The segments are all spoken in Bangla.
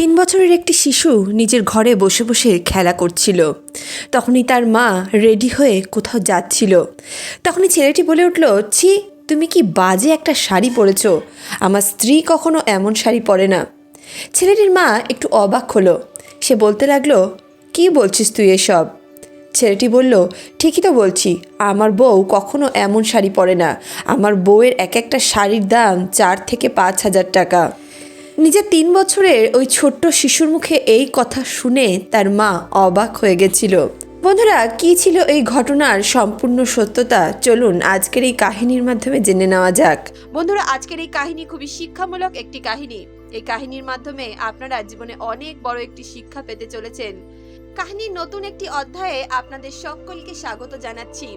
তিন বছরের একটি শিশু নিজের ঘরে বসে বসে খেলা করছিল। তখনই তার মা রেডি হয়ে কোথাও যাচ্ছিল। তখনই ছেলেটি বলে উঠল, ছি, তুমি কি বাজে একটা শাড়ি পরেছ? আমার স্ত্রী কখনো এমন শাড়ি পরে না। ছেলেটির মা একটু অবাক হলো। সে বলতে লাগল, কি বলছিস তুই এসব? ছেলেটি বলল, ঠিকই তো বলছি, আমার বউ কখনো এমন শাড়ি পরে না। আমার বউয়ের এক একটা শাড়ির দাম চার থেকে পাঁচ হাজার টাকা। নিজের তিন বছরের ওই ছোট্ট শিশুর মুখে এই কথা শুনে তার মা অবাক হয়ে গেছিল। বন্ধুরা, কি ছিল এই ঘটনার সম্পূর্ণ সত্যতা? চলুন আজকের এই কাহিনীর মাধ্যমে জেনে নেওয়া যাক। বন্ধুরা, আজকের এই কাহিনী খুবই শিক্ষামূলক একটি কাহিনী। এই কাহিনীর মাধ্যমে আপনারা জীবনে অনেক বড় একটি শিক্ষা পেতে চলেছেন। কাহিনীর নতুন একটি অধ্যায়ে আপনাদের সকলকে স্বাগত জানাচ্ছি।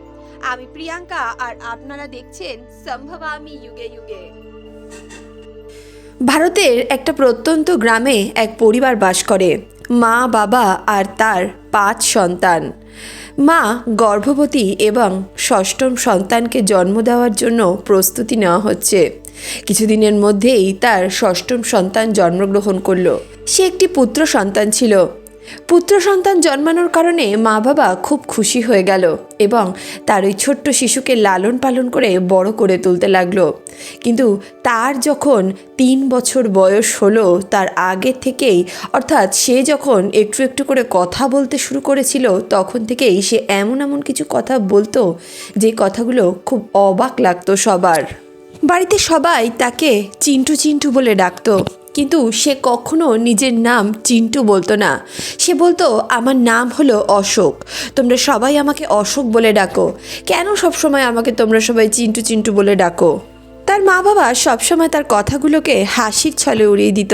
আমি প্রিয়াঙ্কা আর আপনারা দেখছেন সম্ভবামি যুগে যুগে। ভারতের একটা প্রত্যন্ত গ্রামে এক পরিবার বাস করে। মা, বাবা আর তার পাঁচ সন্তান। মা গর্ভবতী এবং ষষ্ঠম সন্তানকে জন্ম দেওয়ার জন্য প্রস্তুতি নেওয়া হচ্ছে। কিছুদিনের মধ্যেই তার ষষ্ঠম সন্তান জন্মগ্রহণ করল। সে একটি পুত্র সন্তান ছিল। পুত্র সন্তান জন্মানোর কারণে মা বাবা খুব খুশি হয়ে গেল এবং তার ওই ছোট্ট শিশুকে লালন পালন করে বড় করে তুলতে লাগল। কিন্তু তার যখন তিন বছর বয়স হলো, তার আগে থেকেই, অর্থাৎ সে যখন একটু একটু করে কথা বলতে শুরু করেছিল, তখন থেকেই সে এমন এমন কিছু কথা বলতো, যে কথাগুলো খুব অবাক লাগতো সবার। বাড়িতে সবাই তাকে চিন্টু চিন্টু বলে ডাকতো। কিন্তু সে কখনো নিজের নাম চিন্টু বলতো না। সে বলতো, আমার নাম হলো অশোক। তোমরা সবাই আমাকে অশোক বলে ডাকো। কেন সবসময় আমাকে তোমরা সবাই চিন্টু চিন্টু বলে ডাকো? তার মা বাবা সবসময় তার কথাগুলোকে হাসির ছলে উড়িয়ে দিত।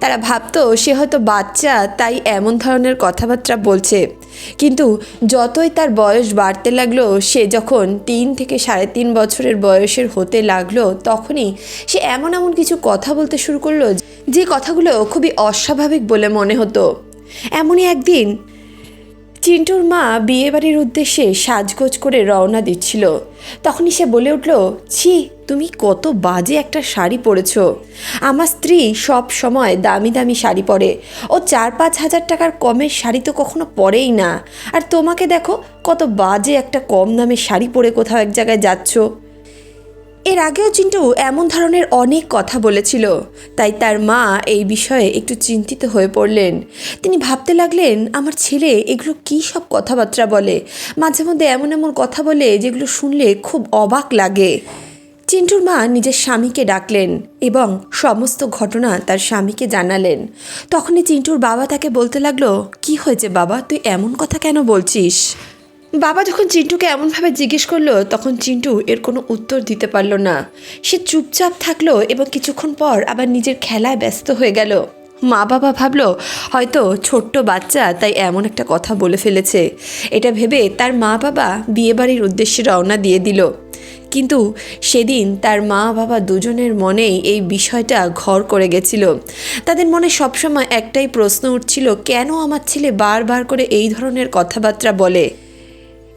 তারা ভাবতো, সে হয়তো বাচ্চা, তাই এমন ধরনের কথাবার্তা বলছে। কিন্তু যতই তার বয়স বাড়তে লাগল, সে যখন তিন থেকে সাড়ে তিন বছরের বয়সের হতে লাগল, তখনই সে এমন এমন কিছু কথা বলতে শুরু করল, যে কথাগুলো খুবই অস্বাভাবিক বলে মনে হতো। এমনই একদিন চিন্টুর মা বিয়েবাড়ির উদ্দেশ্যে সাজগোজ করে রওনা দিচ্ছিল। তখনই সে বলে উঠল, ছি তুমি কত বাজে একটা শাড়ি পরেছ। আমার স্ত্রী সব সময় দামি দামি শাড়ি পরে। ও চার পাঁচ হাজার টাকার কমের শাড়ি তো কখনো পরেই না। আর তোমাকে দেখো, কত বাজে একটা কম দামের শাড়ি পরে কোথাও এক জায়গায় যাচ্ছ। এর আগেও চিন্টু এমন ধরনের অনেক কথা বলেছিল। তাই তার মা এই বিষয়ে একটু চিন্তিত হয়ে পড়লেন। তিনি ভাবতে লাগলেন, আমার ছেলে এগুলো কী সব কথাবার্তা বলে? মাঝে মধ্যে এমন এমন কথা বলে যেগুলো শুনলে খুব অবাক লাগে। চিন্টুর মা নিজের স্বামীকে ডাকলেন এবং সমস্ত ঘটনা তার স্বামীকে জানালেন। তখনই চিন্টুর বাবা তাকে বলতে লাগল, কি হয়েছে বাবা? তুই এমন কথা কেন বলছিস? বাবা যখন চিন্টুকে এমনভাবে জিজ্ঞেস করল, তখন চিন্টু এর কোনো উত্তর দিতে পারল না। সে চুপচাপ থাকল এবং কিছুক্ষণ পর আবার নিজের খেলায় ব্যস্ত হয়ে গেল। মা বাবা ভাবলো, হয়তো ছোট্ট বাচ্চা তাই এমন একটা কথা বলে ফেলেছে। এটা ভেবে তার মা বাবা বিয়েবাড়ির উদ্দেশ্যে রওনা দিয়ে দিল। কিন্তু সেদিন তার মা বাবা দুজনের মনেই এই বিষয়টা ঘর করে গেছিল। তাদের মনে সবসময় একটাই প্রশ্ন উঠছিল, কেন আমার ছেলে বারবার করে এই ধরনের কথাবার্তা বলে?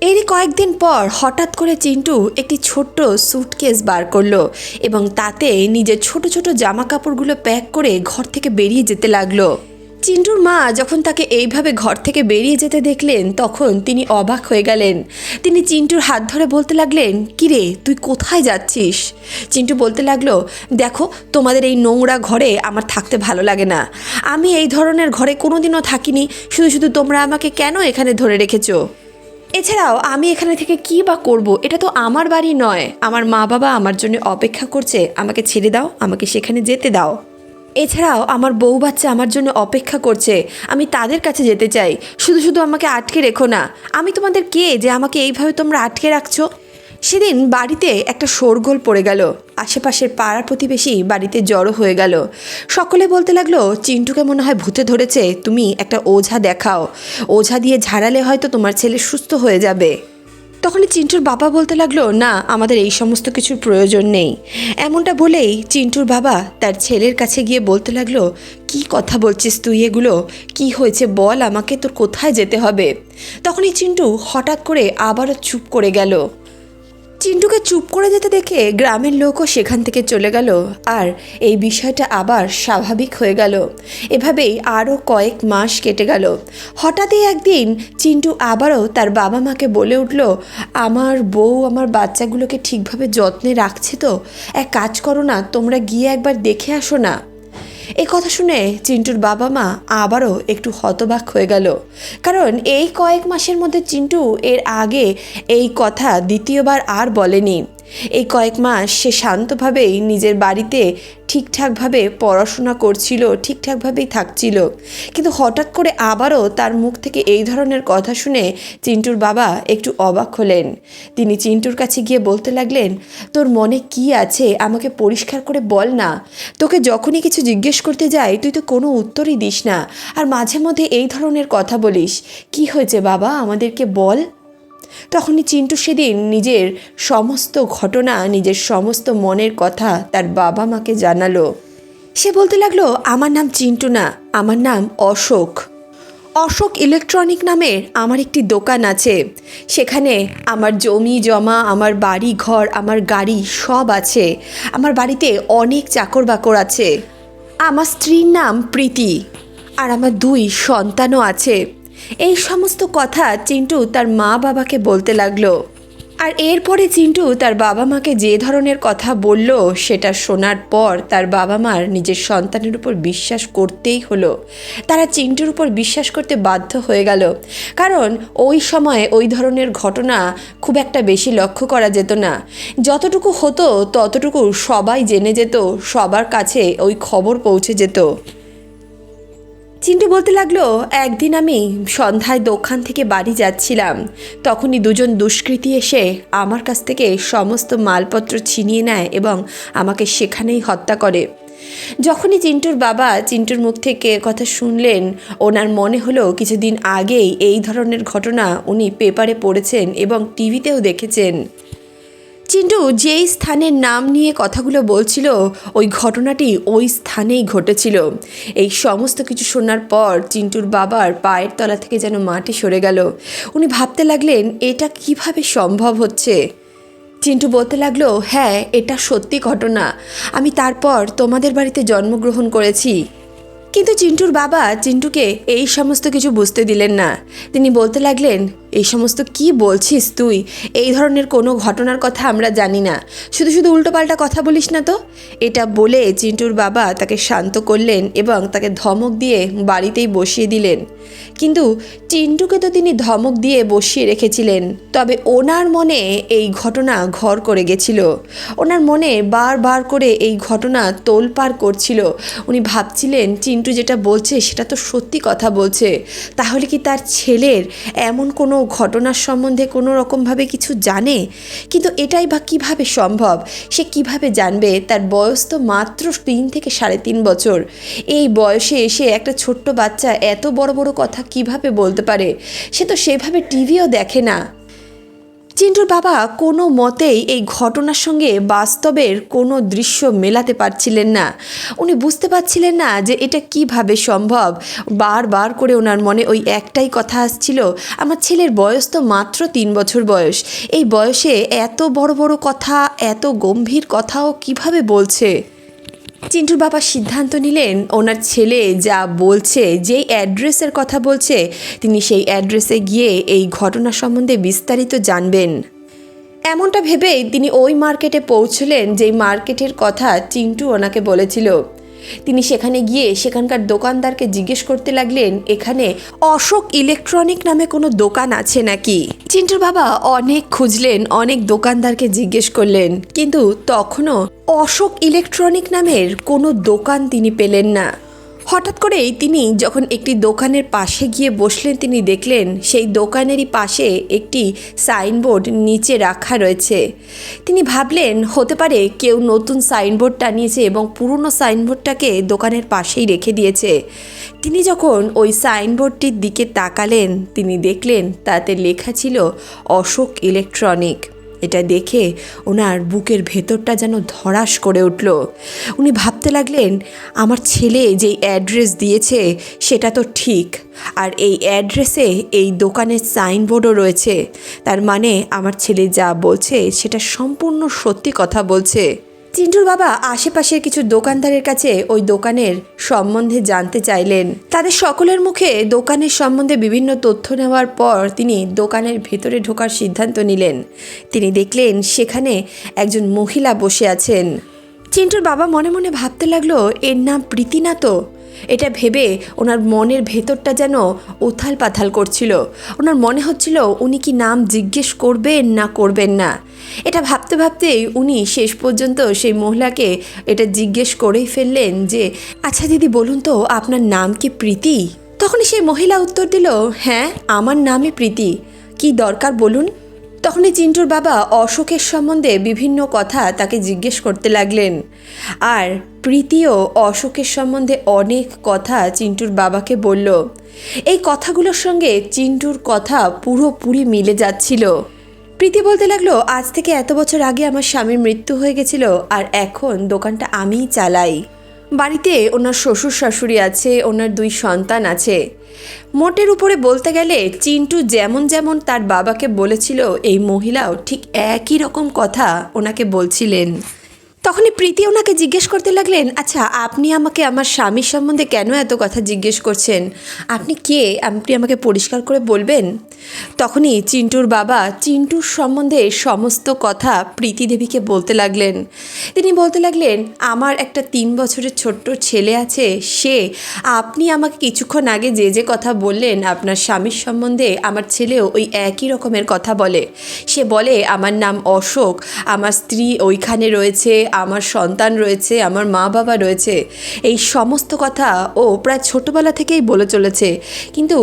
এরই কয়েকদিন পর হঠাৎ করে চিন্টু একটি ছোট্ট স্যুটকেস বার করল এবং তাতে নিজের ছোট ছোট জামা কাপড়গুলো প্যাক করে ঘর থেকে বেরিয়ে যেতে লাগল। চিন্টুর মা যখন তাকে এইভাবে ঘর থেকে বেরিয়ে যেতে দেখলেন, তখন তিনি অবাক হয়ে গেলেন। তিনি চিন্টুর হাত ধরে বলতে লাগলেন, কিরে, তুই কোথায় যাচ্ছিস? চিন্টু বলতে লাগল, দেখো, তোমাদের এই নোংরা ঘরে আমার থাকতে ভালো লাগে না। আমি এই ধরনের ঘরে কোনোদিনও থাকিনি। শুধু শুধু তোমরা আমাকে কেন এখানে ধরে রেখেছো? এছাড়াও, আমি এখানে থেকে কি বা করব, এটা তো আমার বাড়ি নয়। আমার মা বাবা আমার জন্য অপেক্ষা করছে। আমাকে ছেড়ে দাও, আমাকে সেখানে যেতে দাও। এছাড়াও আমার বউ বাচ্চা আমার জন্য অপেক্ষা করছে। আমি তাদের কাছে যেতে চাই। শুধু শুধু আমাকে আটকে রেখো না। আমি তোমাদের কে যে আমাকে এইভাবে তোমরা আটকে রাখছো? সেদিন বাড়িতে একটা শোরগোল পড়ে গেল। আশেপাশের পাড়া প্রতিবেশী বাড়িতে জড়ো হয়ে গেল। সকলে বলতে লাগল, চিন্টুকে মনে হয় ভূতে ধরেছে। তুমি একটা ওঝা দেখাও। ওঝা দিয়ে ঝাড়ালে হয়তো তোমার ছেলে সুস্থ হয়ে যাবে। তখনই চিন্টুর বাবা বলতে লাগল, না, আমাদের এই সমস্ত কিছুর প্রয়োজন নেই। এমনটা বলেই চিন্টুর বাবা তার ছেলের কাছে গিয়ে বলতে লাগল, কি কথা বলছিস তুই এগুলো? কি হয়েছে বল আমাকে, তোর কোথায় যেতে হবে? তখনই চিন্টু হঠাৎ করে আবারও চুপ করে গেল। চিন্টুকে চুপ করে যেতে দেখে গ্রামের লোকও সেখান থেকে চলে গেল। আর এই বিষয়টা আবার স্বাভাবিক হয়ে গেল। এভাবেই আরও কয়েক মাস কেটে গেল। হঠাৎই একদিন চিন্টু আবারও তার বাবা মাকে বলে উঠল, আমার বউ আমার বাচ্চাগুলোকে ঠিকভাবে যত্নে রাখছে তো। এক কাজ করো না, তোমরা গিয়ে একবার দেখে আসো না। এই কথা শুনে চিন্টুর বাবা মা আবারও একটু হতবাক হয়ে গেল। কারণ এই কয়েক মাসের মধ্যে চিন্টু এর আগে এই কথা দ্বিতীয়বার আর বলেনি। এই কয়েক মাস সে শান্তভাবেই নিজের বাড়িতে ঠিকঠাকভাবে পড়াশোনা করছিল, ঠিকঠাকভাবেই থাকছিল। কিন্তু হঠাৎ করে আবারও তার মুখ থেকে এই ধরনের কথা শুনে চিন্টুর বাবা একটু অবাক হলেন। তিনি চিন্টুর কাছে গিয়ে বলতে লাগলেন, তোর মনে কি আছে? আমাকে পরিষ্কার করে বল না। তোকে যখনই কিছু জিজ্ঞেস করতে যাই, তুই তো কোনো উত্তরই দিস না। আর মাঝে মধ্যে এই ধরনের কথা বলিস। কি হয়েছে বাবা? আমাদেরকে বল। তখনই চিন্টু সেদিন নিজের সমস্ত ঘটনা, নিজের সমস্ত মনের কথা তার বাবা মাকে জানালো। সে বলতে লাগল, আমার নাম চিন্টু না, আমার নাম অশোক। অশোক ইলেকট্রনিক নামের আমার একটি দোকান আছে। সেখানে আমার জমি জমা, আমার বাড়ি ঘর, আমার গাড়ি সব আছে। আমার বাড়িতে অনেক চাকর বাকর আছে। আমার স্ত্রীর নাম প্রীতি। আর আমার দুই সন্তানও আছে। এই সমস্ত কথা চিন্টু তার মা বাবাকে বলতে লাগল। আর এরপরে চিন্টু তার বাবা মাকে যে ধরনের কথা বলল, সেটা শোনার পর তার বাবা মার নিজের সন্তানের উপর বিশ্বাস করতেই হলো। তারা চিন্টুর উপর বিশ্বাস করতে বাধ্য হয়ে গেল। কারণ ওই সময়ে ওই ধরনের ঘটনা খুব একটা বেশি লক্ষ্য করা যেত না। যতটুকু হতো, ততটুকু সবাই জেনে যেত, সবার কাছে ওই খবর পৌঁছে যেত। চিন্টু বলতে লাগল, একদিন আমি সন্ধ্যায় দোকান থেকে বাড়ি যাচ্ছিলাম। তখনই দুজন দুষ্কৃতী এসে আমার কাছ থেকে সমস্ত মালপত্র ছিনিয়ে নেয় এবং আমাকে সেখানেই হত্যা করে। যখনই চিন্টুর বাবা চিন্টুর মুখ থেকে কথা শুনলেন, ওনার মনে হলো কিছুদিন আগেই এই ধরনের ঘটনা উনি পেপারে পড়েছেন এবং টিভিতেও দেখেছেন। চিন্টু, যেই স্থানের নাম নিয়ে কথাগুলো বলছিল, ওই ঘটনাটি ওই স্থানেই ঘটেছিল। এই সমস্ত কিছু শোনার পর চিন্টুর বাবার পায়ের তলা থেকে যেন মাটি সরে গেল। উনি ভাবতে লাগলেন, এটা কীভাবে সম্ভব হচ্ছে? চিন্টু বলতে লাগল হ্যাঁ এটা সত্যি ঘটনা। আমি তারপর তোমাদের বাড়িতে জন্মগ্রহণ করেছি। কিন্তু চিন্টুর বাবা চিন্টুকে এই সমস্ত কিছু বুঝতে দিলেন না। তিনি বলতে লাগলেন, এই সমস্ত কি বলছিস তুই? এই ধরনের কোনো ঘটনার কথা আমরা জানি না। শুধু শুধু উল্টোপাল্টা কথা বলিস না তো। এটা বলে চিন্টুর বাবা তাকে শান্ত করলেন এবং তাকে ধমক দিয়ে বাড়িতেই বসিয়ে দিলেন। কিন্তু চিন্টুকে তো তিনি ধমক দিয়ে বসিয়ে রেখেছিলেন। তবে ওনার মনে এই ঘটনা ঘর করে গেছিল। ওনার মনে বারবার করে এই ঘটনা তোলপাড় করছিল। উনি ভাবছিলেন চিন্টু যেটা বলছে, সেটা তো সত্যি কথা বলছে। তাহলে কি তার ছেলের এমন কোনো ঘটনার সম্বন্ধে কোনো রকমভাবে কিছু জানে? কিন্তু এটাই বা কীভাবে সম্ভব? সে কীভাবে জানবে? তার বয়স তো মাত্র তিন থেকে সাড়ে তিন বছর। এই বয়সে এসে একটা ছোট্ট বাচ্চা এত বড় বড় কথা কীভাবে বলতে পারে? সে তো সেভাবে টিভিও দেখে না। চিন্টুর বাবা কোনো মতেই এই ঘটনার সঙ্গে বাস্তবের কোনো দৃশ্য মেলাতে পারছিলেন না। উনি বুঝতে পারছিলেন না যে এটা কীভাবে সম্ভব। বারবার করে ওনার মনে ওই একটাই কথা আসছিল, আমার ছেলের বয়স তো মাত্র তিন বছর বয়স। এই বয়সে এত বড় বড় কথা, এত গম্ভীর কথাও কীভাবে বলছে? চিন্টুর বাবা সিদ্ধান্ত নিলেন, ওনার ছেলে যা বলছে, যেই অ্যাড্রেসের কথা বলছে, তিনি সেই অ্যাড্রেসে গিয়ে এই ঘটনা সম্বন্ধে বিস্তারিত জানবেন। এমনটা ভেবেই তিনি ওই মার্কেটে পৌঁছলেন, যেই মার্কেটের কথা চিন্টু ওনাকে বলেছিল। তিনি সেখানে গিয়ে সেখানকার দোকানদারকে জিজ্ঞেস করতে লাগলেন, এখানে অশোক ইলেকট্রনিক নামে কোনো দোকান আছে নাকি? চিন্টুর বাবা অনেক খুঁজলেন, অনেক দোকানদারকে জিজ্ঞেস করলেন, কিন্তু তখনও অশোক ইলেকট্রনিক নামের কোনো দোকান তিনি পেলেন না। হঠাৎ করেই তিনি যখন একটি দোকানের পাশে গিয়ে বসলেন, তিনি দেখলেন সেই দোকানেরই পাশে একটি সাইনবোর্ড নিচে রাখা রয়েছে। তিনি ভাবলেন, হতে পারে কেউ নতুন সাইনবোর্ড টানিয়েছে এবং পুরনো সাইনবোর্ডটাকে দোকানের পাশেই রেখে দিয়েছে। তিনি যখন ওই সাইনবোর্ডটির দিকে তাকালেন, তিনি দেখলেন তাতে লেখা ছিল অশোক ইলেকট্রনিক। এটা দেখে ওনার বুকের ভেতরটা যেন ধরাস করে উঠল। উনি ভাবতে লাগলেন, আমার ছেলে যেই অ্যাড্রেস দিয়েছে, সেটা তো ঠিক। আর এই অ্যাড্রেসে এই দোকানের সাইনবোর্ডও রয়েছে। তার মানে আমার ছেলে যা বলছে, সেটা সম্পূর্ণ সত্যি কথা বলছে। চিন্টুর বাবা আশেপাশের কিছু দোকানদারের কাছে ওই দোকানের সম্বন্ধে জানতে চাইলেন। তাদের সকলের মুখে দোকানের সম্বন্ধে বিভিন্ন তথ্য নেওয়ার পর তিনি দোকানের ভেতরে ঢোকার সিদ্ধান্ত নিলেন। তিনি দেখলেন সেখানে একজন মহিলা বসে আছেন। চিন্টুর বাবা মনে মনে ভাবতে লাগল, এর নাম প্রীতি না তো। এটা ভেবে ওনার মনের ভেতরটা যেন উথাল পাথাল করছিল। ওনার মনে হচ্ছিল উনি কি নাম জিজ্ঞেস করবেন না করবেন না। এটা ভাবতে ভাবতেই উনি শেষ পর্যন্ত সেই মহিলাকে এটা জিজ্ঞেস করেই ফেললেন যে আচ্ছা দিদি, বলুন তো আপনার নাম কি প্রীতি? তখনই সেই মহিলা উত্তর দিল হ্যাঁ আমার নামই প্রীতি। কি দরকার বলুন? তখনই চিন্টুর বাবা অশোকের সম্বন্ধে বিভিন্ন কথা তাকে জিজ্ঞেস করতে লাগলেন। আর প্রীতিও অশোকের সম্বন্ধে অনেক কথা চিন্টুর বাবাকে বলল। এই কথাগুলোর সঙ্গে চিন্টুর কথা পুরোপুরি মিলে যাচ্ছিল। প্রীতি বলতে লাগল, আজ থেকে এত বছর আগে আমার স্বামীর মৃত্যু হয়ে গেছিল আর এখন দোকানটা আমিই চালাই। বাড়িতে ওনার শ্বশুর শাশুড়ি আছে, ওনার দুই সন্তান আছে। মোটের উপরে বলতে গেলে চিন্টু যেমন যেমন তার বাবাকে বলেছিল, এই মহিলাও ঠিক একই রকম কথা ওনাকে বলছিলেন। তখনই প্রীতি ওনাকে জিজ্ঞেস করতে লাগলেন আচ্ছা আপনি আমাকে আমার স্বামীর সম্বন্ধে কেন এত কথা জিজ্ঞেস করছেন? আপনি কে? আপনি আমাকে পরিষ্কার করে বলবেন? তখনই চিন্টুর বাবা চিন্টুর সম্বন্ধে সমস্ত কথা প্রীতি দেবীকে বলতে লাগলেন। তিনি বলতে লাগলেন, আমার একটা তিন বছরের ছোট্ট ছেলে আছে, সে, আপনি আমাকে কিছুক্ষণ আগে যে যে কথা বললেন, আপনার স্বামীর সম্বন্ধে আমার ছেলেও ওই একই রকমের কথা বলে। সে বলে, আমার নাম অশোক, আমার স্ত্রী ওইখানে রয়েছে আমার সন্তান রয়েছে, আমার মা বাবা রয়েছে, এই সমস্ত কথা ও প্রায় ছোটোবেলা থেকেই বলে চলেছে। কিন্তু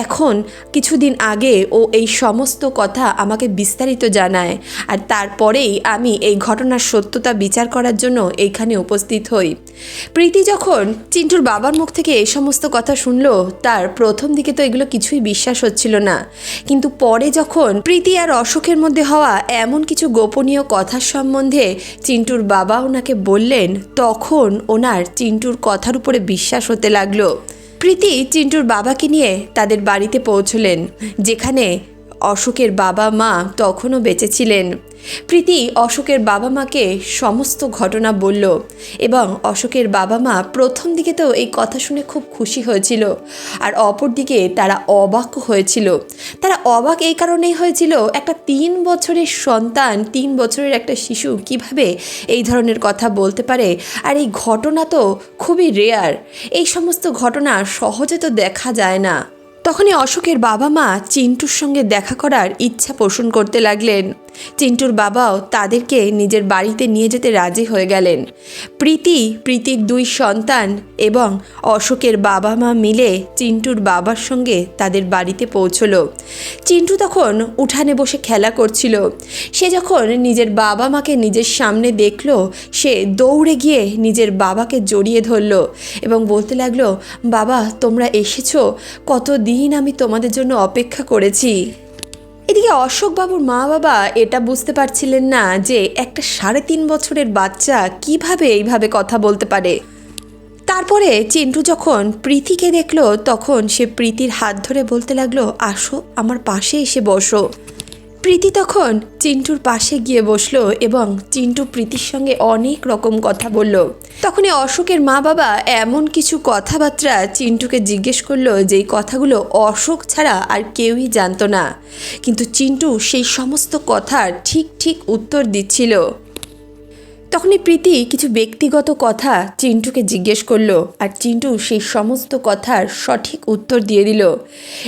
এখন, কিছুদিন আগে ও এই সমস্ত কথা আমাকে বিস্তারিত জানায় আর তারপরেই আমি এই ঘটনার সত্যতা বিচার করার জন্য এইখানে উপস্থিত হই। প্রীতি যখন চিন্টুর বাবার মুখ থেকে এই সমস্ত কথা শুনলো, তার প্রথম দিকে তো এগুলো কিছুই বিশ্বাস হচ্ছিল না। কিন্তু পরে যখন প্রীতি আর অশোকের মধ্যে হওয়া এমন কিছু গোপনীয় কথার সম্বন্ধে চিন্টুর বাবা ওনাকে বললেন, তখন ওনার চিন্টুর কথার উপরে বিশ্বাস হতে লাগল। প্রীতি চিন্টুর বাবাকে নিয়ে তাদের বাড়িতে পৌঁছলেন, যেখানে অশোকের বাবা মা তখনও বেঁচে ছিলেন প্রীতি অশোকের বাবা মাকে সমস্ত ঘটনা বলল এবং অশোকের বাবা মা প্রথম দিকে তো এই কথা শুনে খুব খুশি হয়েছিল আর অপরদিকে তারা অবাক হয়েছিল। তারা অবাক এই কারণেই হয়েছিল, একটা তিন বছরের সন্তান, তিন বছরের একটা শিশু কীভাবে এই ধরনের কথা বলতে পারে? আর এই ঘটনা তো খুবই রেয়ার এই সমস্ত ঘটনা সহজে তো দেখা যায় না। তখনই অশোকের বাবা মা চিন্টুর সঙ্গে দেখা করার ইচ্ছা পোষণ করতে লাগলেন। চিন্টুর বাবাও তাদেরকে নিজের বাড়িতে নিয়ে যেতে রাজি হয়ে গেলেন। প্রীতি, প্রীতির দুই সন্তান এবং অশোকের বাবা মা মিলে চিন্টুর বাবার সঙ্গে তাদের বাড়িতে পৌঁছলো। চিন্টু তখন উঠানে বসে খেলা করছিল। সে যখন নিজের বাবা মাকে নিজের সামনে দেখল, সে দৌড়ে গিয়ে নিজের বাবাকে জড়িয়ে ধরলো এবং বলতে লাগল, বাবা, তোমরা এসেছ? কতদিন আমি তোমাদের জন্য অপেক্ষা করেছি? এদিকে অশোকবাবুর মা বাবা এটা বুঝতে পারছিলেন না যে একটা সাড়ে তিন বছরের বাচ্চা কীভাবে এইভাবে কথা বলতে পারে। তারপরে চিন্টু যখন প্রীতিকে দেখল, তখন সে প্রীতির হাত ধরে বলতে লাগল, আসো, আমার পাশে এসে বসো। প্রীতি তখন চিন্টুর পাশে গিয়ে বসল এবং চিন্টু প্রীতির সঙ্গে অনেক রকম কথা বলল। তখনই অশোকের মা বাবা এমন কিছু কথাবার্তা চিন্টুকে জিজ্ঞেস করল যেই কথাগুলো অশোক ছাড়া আর কেউই জানতো না। কিন্তু চিন্টু সেই সমস্ত কথার ঠিক ঠিক উত্তর দিচ্ছিল। তখনই প্রীতি কিছু ব্যক্তিগত কথা চিন্টুকে জিজ্ঞেস করল আর চিন্টু সেই সমস্ত কথার সঠিক উত্তর দিয়ে দিল।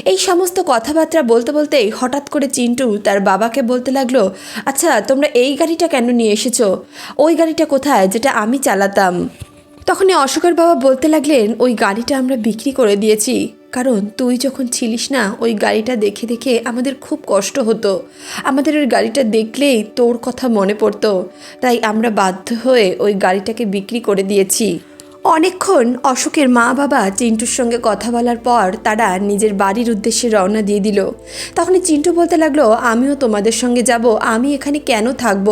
এই সমস্ত কথাবার্তা বলতে বলতেই হঠাৎ করে চিন্টু তার বাবাকে বলতে লাগল আচ্ছা তোমরা এই গাড়িটা কেন নিয়ে এসেছ? ওই গাড়িটা কোথায় যেটা আমি চালাতাম? তখনই অশোকের বাবা বলতে লাগলেন, ওই গাড়িটা আমরা বিক্রি করে দিয়েছি। কারণ তুই যখন ছিলিস না, ওই গাড়িটা দেখে দেখে আমাদের খুব কষ্ট হতো। আমাদের ওই গাড়িটা দেখলেই তোর কথা মনে পড়তো। তাই আমরা বাধ্য হয়ে ওই গাড়িটাকে বিক্রি করে দিয়েছি। অনেকক্ষণ অশোকের মা বাবা চিন্টুর সঙ্গে কথা বলার পর তারা নিজের বাড়ির উদ্দেশ্যে রওনা দিয়ে দিল। তখনই চিন্টু বলতে লাগল, আমিও তোমাদের সঙ্গে যাব। আমি এখানে কেন থাকব?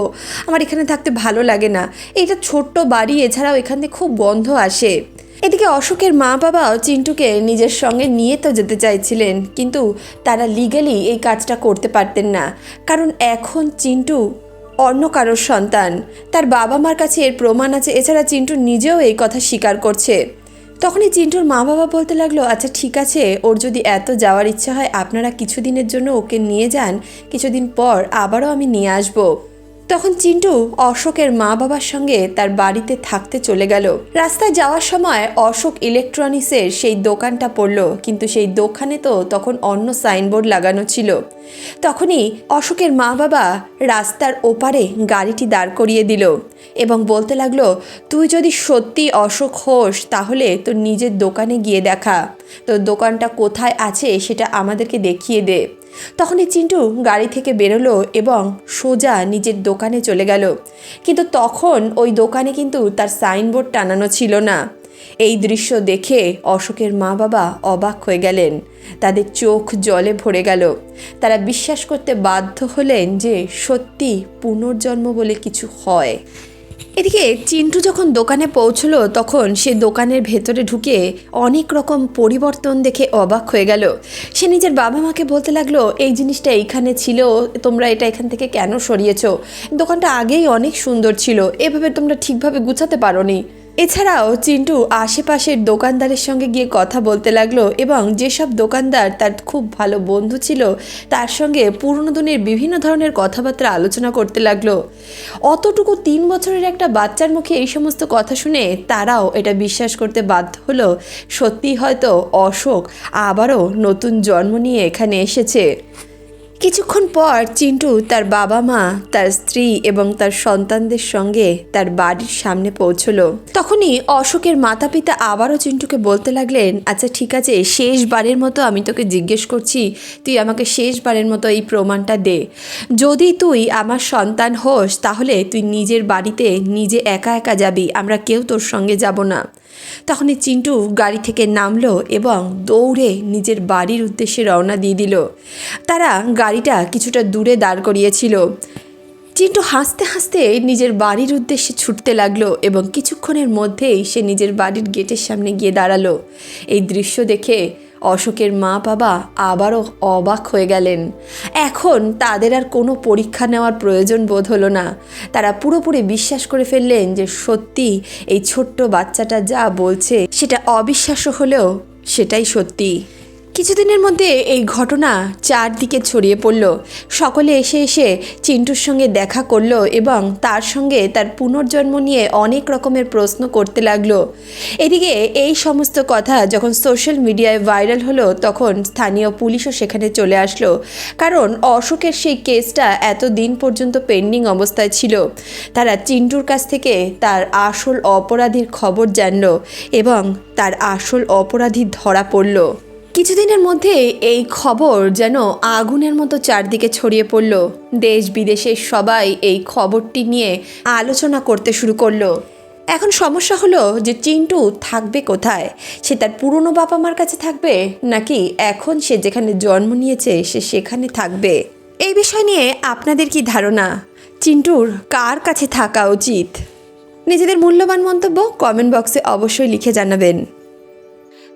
আমার এখানে থাকতে ভালো লাগে না। এটা ছোট্ট বাড়ি, এছাড়াও এখান খুব বন্ধ আসে। এদিকে অশোকের মা বাবাও চিন্টুকে নিজের সঙ্গে নিয়ে তো যেতে চাইছিলেন, কিন্তু তারা লিগালি এই কাজটা করতে পারতেন না। কারণ এখন চিন্টু অন্য কারোর সন্তান। তার বাবা মার কাছে এর প্রমাণ আছে, এছাড়া চিন্টু নিজেও এই কথা স্বীকার করছে। তখনই চিন্টুর মা বাবা বলতে লাগল আচ্ছা ঠিক আছে, ওর যদি এত যাওয়ার ইচ্ছা হয়, আপনারা কিছুদিনের জন্য ওকে নিয়ে যান, কিছুদিন পর আবারও আমি নিয়ে আসব। তখন চিন্টু অশোকের মা বাবার সঙ্গে তার বাড়িতে থাকতে চলে গেল। রাস্তায় যাওয়ার সময় অশোক ইলেকট্রনিক্সের সেই দোকানটা পড়ল, কিন্তু সেই দোকানে তো তখন অন্য সাইনবোর্ড লাগানো ছিল। তখনই অশোকের মা বাবা রাস্তার ওপারে গাড়িটি দাঁড় করিয়ে দিল এবং বলতে লাগল, তুই যদি সত্যি অশোক হোস, তাহলে তোর নিজের দোকানে গিয়ে দেখা। তোর দোকানটা কোথায় আছে সেটা আমাদেরকে দেখিয়ে দে। তখনই চিন্টু গাড়ি থেকে বেরোলো এবং সোজা নিজের দোকানে চলে গেল। কিন্তু তখন ওই দোকানে কিন্তু তার সাইনবোর্ড টানানো ছিল না। এই দৃশ্য দেখে অশোকের মা বাবা অবাক হয়ে গেলেন। তাদের চোখ জলে ভরে গেল। তারা বিশ্বাস করতে বাধ্য হলেন যে সত্যি পুনর্জন্ম বলে কিছু হয়। এদিকে চিন্টু যখন দোকানে পৌঁছলো, তখন সে দোকানের ভেতরে ঢুকে অনেক রকম পরিবর্তন দেখে অবাক হয়ে গেল। সে নিজের বাবা মাকে বলতে লাগল, এই জিনিসটা এইখানে ছিল, তোমরা এটা এখান থেকে কেন সরিয়েছ? দোকানটা আগেই অনেক সুন্দর ছিল, এভাবে তোমরা ঠিকভাবে গুছাতে পারোনি। এছাড়াও চিন্টু আশেপাশের দোকানদারের সঙ্গে গিয়ে কথা বলতে লাগল এবং যেসব দোকানদার তার খুব ভালো বন্ধু ছিল, তার সঙ্গে পুরনো দিনের বিভিন্ন ধরনের কথাবার্তা আলোচনা করতে লাগল। অতটুকু তিন বছরের একটা বাচ্চার মুখে এই সমস্ত কথা শুনে তারাও এটা বিশ্বাস করতে বাধ্য হলো সত্যি হয়তো অশোক আবারও নতুন জন্ম নিয়ে এখানে এসেছে। কিছুক্ষণ পর চিন্টু তার বাবা মা, তার স্ত্রী এবং তার সন্তানদের সঙ্গে তার বাড়ির সামনে পৌঁছলো। তখনই অশোকের মাতা পিতা আবারও চিন্টুকে বলতে লাগলেন আচ্ছা ঠিক আছে, শেষবারের মতো আমি তোকে জিজ্ঞেস করছি, তুই আমাকে শেষবারের মতো এই প্রমাণটা দে। যদি তুই আমার সন্তান হোস, তাহলে তুই নিজের বাড়িতে নিজে একা একা যাবি, আমরা কেউ তোর সঙ্গে যাব না। তখনই চিন্টু গাড়ি থেকে নামলো এবং দৌড়ে নিজের বাড়ির উদ্দেশ্যে রওনা দিয়ে দিল। তারা গাড়িটা কিছুটা দূরে দাঁড় করিয়েছিল। চিন্টু হাসতে হাসতে নিজের বাড়ির উদ্দেশ্যে ছুটতে লাগল এবং কিছুক্ষণের মধ্যেই সে নিজের বাড়ির গেটের সামনে গিয়ে দাঁড়াল। এই দৃশ্য দেখে অশোকের মা বাবা আবারও অবাক হয়ে গেলেন। এখন তাদের আর কোনো পরীক্ষা নেওয়ার প্রয়োজন বোধ হলো না। তারা পুরোপুরি বিশ্বাস করে ফেললেন যে সত্যি এই ছোট্ট বাচ্চাটা যা বলছে সেটা অবিশ্বাস্য হলেও সেটাই সত্যি। কিছুদিনের মধ্যে এই ঘটনা চারদিকে ছড়িয়ে পড়ল। সকলে এসে এসে চিন্টুর সঙ্গে দেখা করল এবং তার সঙ্গে তার পুনর্জন্ম নিয়ে অনেক রকমের প্রশ্ন করতে লাগল। এদিকে এই সমস্ত কথা যখন সোশ্যাল মিডিয়ায় ভাইরাল হলো, তখন স্থানীয় পুলিশও সেখানে চলে আসলো। কারণ অশোকের সেই কেসটা এত দিন পর্যন্ত পেন্ডিং অবস্থায় ছিল। তারা চিন্টুর কাছ থেকে তার আসল অপরাধীর খবর জানলো এবং তার আসল অপরাধী ধরা পড়ল। কিছুদিনের মধ্যে এই খবর যেন আগুনের মতো চারদিকে ছড়িয়ে পড়ল। দেশ বিদেশের সবাই এই খবরটি নিয়ে আলোচনা করতে শুরু করল। এখন সমস্যা হলো যে চিন্টু থাকবে কোথায়? সে তার পুরনো বাবা মার কাছে থাকবে নাকি এখন সে যেখানে জন্ম নিয়েছে সে সেখানে থাকবে? এই বিষয় নিয়ে আপনাদের কি ধারণা? চিন্টুর কার কাছে থাকা উচিত? নিজেদের মূল্যবান মন্তব্য কমেন্ট বক্সে অবশ্যই লিখে জানাবেন।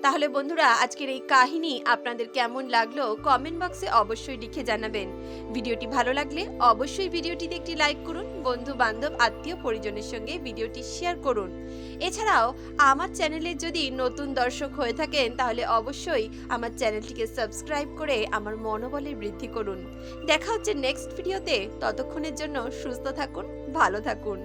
তাহলে বন্ধুরা, আজকের এই কাহিনী আপনাদের কেমন লাগল কমেন্ট বক্সে অবশ্যই লিখে জানাবেন। ভিডিওটি ভালো লাগলে অবশ্যই ভিডিওটিতে একটি লাইক করুন বন্ধু বান্ধব আত্মীয় পরিজনের সঙ্গে ভিডিওটি শেয়ার করুন। এছাড়াও, আমার চ্যানেলে যদি নতুন দর্শক হয়ে থাকেন, তাহলে অবশ্যই আমার চ্যানেলটিকে সাবস্ক্রাইব করে আমার মনোবলের বৃদ্ধি করুন। দেখা হচ্ছে নেক্সট ভিডিওতে। ততক্ষণের জন্য সুস্থ থাকুন, ভালো থাকুন।